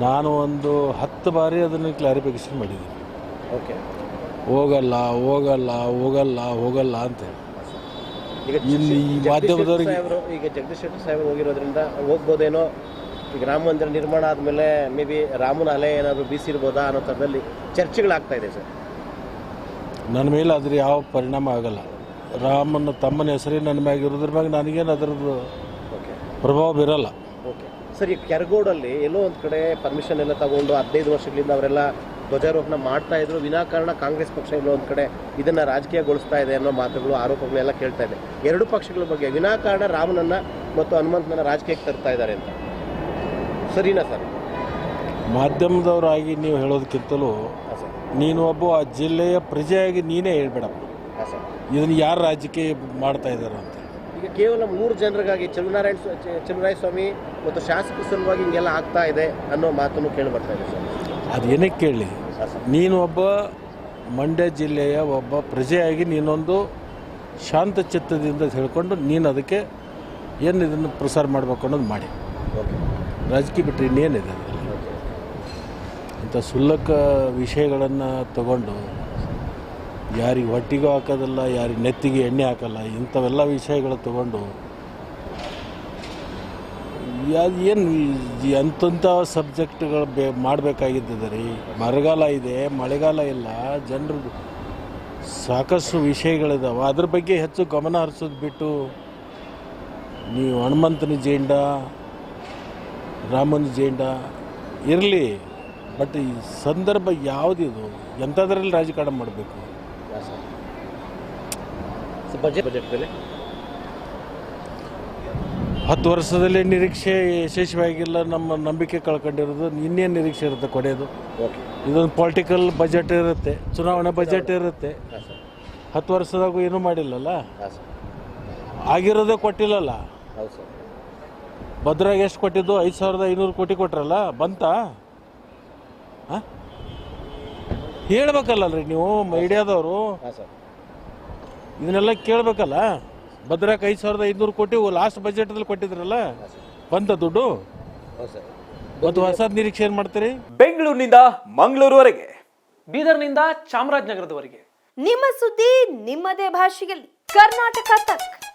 ನಾನು ಒಂದು ಹತ್ತು ಬಾರಿ ಅದನ್ನು ಕ್ಲಾರಿಫಿಕೇಶನ್ ಮಾಡಿದ್ದೀನಿ. ಓಕೆ ಹೋಗಲ್ಲ ಹೋಗಲ್ಲ ಹೋಗಲ್ಲ ಹೋಗಲ್ಲ ಅಂತ ಹೇಳಿ ಈಗ ಇಲ್ಲಿ ಈ ಮಾಧ್ಯಮದವರಿಗೆ- ಸಾಹೇಬ್ರು ಈಗ ಜಗದೀಶ್ ಶೆಟ್ಟರ್ ಸಾಹೇಬ್ ಹೋಗಿರೋದ್ರಿಂದ ಹೋಗ್ಬೋದೇನೋ? ಈಗ ರಾಮ ಮಂದಿರ ನಿರ್ಮಾಣ ಆದಮೇಲೆ ಮೇ ಬಿ ರಾಮನ ಅಲೆ ಏನಾದರೂ ಬೀಸಿರ್ಬೋದಾ ಅನ್ನೋ ಥರದಲ್ಲಿ ಚರ್ಚೆಗಳಾಗ್ತಾ ಇದೆ ಸರ್. ನನ್ನ ಮೇಲೆ ಅದ್ರ ಯಾವ ಪರಿಣಾಮ ಆಗಲ್ಲ. ರಾಮನ ತಮ್ಮನ ಹೆಸರೇ ನನ್ನ ಮ್ಯಾಗ ಇರೋದ್ರ ಮ್ಯಾಗ ನನಗೇನು ಅದರದ್ದು ಪ್ರಭಾವ ಬೀರಲ್ಲ. ಸರ್ ಈ ಕೆರಗೋಡಲ್ಲಿ ಎಲ್ಲೋ ಒಂದು ಕಡೆ ಪರ್ಮಿಷನ್ ಎಲ್ಲ ತಗೊಂಡು ಹದಿನೈದು ವರ್ಷಗಳಿಂದ ಅವರೆಲ್ಲ ಧ್ವಜಾರೋಹಣ ಮಾಡ್ತಾ ಇದ್ರು. ವಿನಾಕಾರಣ ಕಾಂಗ್ರೆಸ್ ಪಕ್ಷ ಎಲ್ಲೋ ಒಂದು ಕಡೆ ಇದನ್ನ ರಾಜಕೀಯಗೊಳಿಸ್ತಾ ಇದೆ ಅನ್ನೋ ಮಾತುಗಳು ಆರೋಪಗಳೆಲ್ಲ ಕೇಳ್ತಾ ಇದೆ. ಎರಡು ಪಕ್ಷಗಳ ಬಗ್ಗೆ ವಿನಾಕಾರಣ ರಾಮನನ್ನ ಮತ್ತು ಹನುಮಂತನ ರಾಜಕೀಯಕ್ಕೆ ತರ್ತಾ ಇದ್ದಾರೆ ಅಂತ. ಸರಿನಾ ಸರ್? ಮಾಧ್ಯಮದವರಾಗಿ ನೀವು ಹೇಳೋದಕ್ಕಿಂತಲೂ ನೀನು ಒಬ್ಬ ಆ ಜಿಲ್ಲೆಯ ಪ್ರಜೆಯಾಗಿ ನೀನೇ ಹೇಳ್ಬೇಡಪ್ಪ. ಇದನ್ನು ಯಾರು ರಾಜಕೀಯ ಮಾಡ್ತಾ ಇದ್ದಾರೆ ಅಂತ? ಈಗ ಕೇವಲ ಮೂರು ಜನರಿಗಾಗಿ ಚಂದ್ರನಾರಾಯಣ ಸ್ವ- ಚೆ- ಸ್ವಾಮಿ ಮತ್ತು ಶಾಸಕ ಸಲುವಾಗಿ ಹಿಂಗೆಲ್ಲ ಆಗ್ತಾ ಇದೆ ಅನ್ನೋ ಮಾತನ್ನು ಕೇಳಿ ಬರ್ತಾ ಇದೆ ಸರ್. ಅದು ಏನಕ್ಕೆ ಕೇಳಿ? ನೀನು ಒಬ್ಬ ಮಂಡ್ಯ ಜಿಲ್ಲೆಯ ಒಬ್ಬ ಪ್ರಜೆಯಾಗಿ ನೀನೊಂದು ಶಾಂತ ಚಿತ್ತದಿಂದ ಹೇಳ್ಕೊಂಡು ನೀನು ಅದಕ್ಕೆ ಏನು ಇದನ್ನು ಪ್ರಸಾರ ಮಾಡಬೇಕು ಅನ್ನೋದು ಮಾಡಿ. ರಾಜಕೀಯ ಬಿಟ್ಟರೆ ಇನ್ನೇನಿದೆ ಇಂಥ ಸುಲ್ಲಕ ವಿಷಯಗಳನ್ನು ತಗೊಂಡು ಯಾರಿಗೆ ಹೊಟ್ಟಿಗೂ ಹಾಕೋದಿಲ್ಲ, ಯಾರಿಗೆ ನೆತ್ತಿಗೆ ಎಣ್ಣೆ ಹಾಕಲ್ಲ, ಇಂಥವೆಲ್ಲ ವಿಷಯಗಳು ತಗೊಂಡು ಏನು ಎಂತೆಂಥ ಸಬ್ಜೆಕ್ಟ್ಗಳು ಬೇ ಮಾಡಬೇಕಾಗಿದ್ದದ ರೀ ಮರಗಾಲ ಇದೆ, ಮಳೆಗಾಲ ಇಲ್ಲ ಜನರು ಸಾಕಷ್ಟು ವಿಷಯಗಳಿದಾವೆ. ಅದ್ರ ಬಗ್ಗೆ ಹೆಚ್ಚು ಗಮನ ಹರಿಸೋದು ಬಿಟ್ಟು ನೀವು ಹನುಮಂತನ ಜೇಂಡ, ರಾಮನ ಜೇಂಡ ಇರಲಿ, ಬಟ್ ಈ ಸಂದರ್ಭ ಯಾವುದಿದು? ಎಂಥದ್ರಲ್ಲಿ ರಾಜಕಾರಣ ಮಾಡಬೇಕು? ಬಜೆಟ್ ಬಜೆಟ್ ಬೆಲೆ ಹತ್ತು ವರ್ಷದಲ್ಲಿ ನಿರೀಕ್ಷೆ ಯಶಸ್ವಿಯಾಗಿಲ್ಲ ನಮ್ಮ ನಂಬಿಕೆ ಕಳ್ಕೊಂಡಿರೋದು ಇನ್ನೇನು ನಿರೀಕ್ಷೆ ಇರುತ್ತೆ ಕೊನೆಯದು ಇದೊಂದು ಪೊಲಿಟಿಕಲ್ ಬಜೆಟ್ ಇರುತ್ತೆ ಚುನಾವಣೆ ಬಜೆಟ್ ಇರುತ್ತೆ. ಹತ್ತು ವರ್ಷದಾಗೂ ಏನೂ ಮಾಡಿಲ್ಲಲ್ಲ? ಆಗಿರೋದೇ ಕೊಟ್ಟಿಲ್ಲಲ್ಲ? ಭದ್ರಾಗ ಎಷ್ಟು ಕೊಟ್ಟಿದ್ದು? ಐದು ಸಾವಿರದ ಐನೂರು ಕೋಟಿ ಕೊಟ್ರಲ್ಲ? ಬಂತಾ? ಹೇಳ್ಬೇಕಲ್ಲ ರೀ ನೀವು ಮೈಡಿಯಾದವರು. ಇದನ್ನೆಲ್ಲ ಕೇಳಬೇಕಲ್ಲ? ಭದ್ರಾಕ್ ಐದು ಸಾವಿರದ ಐದುನೂರು ಕೋಟಿ ಲಾಸ್ಟ್ ಬಜೆಟ್ದಲ್ಲಿ ಕೊಟ್ಟಿದ್ರಲ್ಲ? ಬಂತ ದುಡ್ಡು? ಮತ್ತು ಹೊಸ ನಿರೀಕ್ಷೆ ಏನು ಮಾಡ್ತೀರಿ? ಬೆಂಗಳೂರಿನಿಂದ ಮಂಗಳೂರುವರೆಗೆ. ಬೀದರ್ನಿಂದ ಚಾಮರಾಜನಗರದವರೆಗೆ. ನಿಮ್ಮ ಸುದ್ದಿ ನಿಮ್ಮದೇ ಭಾಷೆಯಲ್ಲಿ. ಕರ್ನಾಟಕ ತಕ್.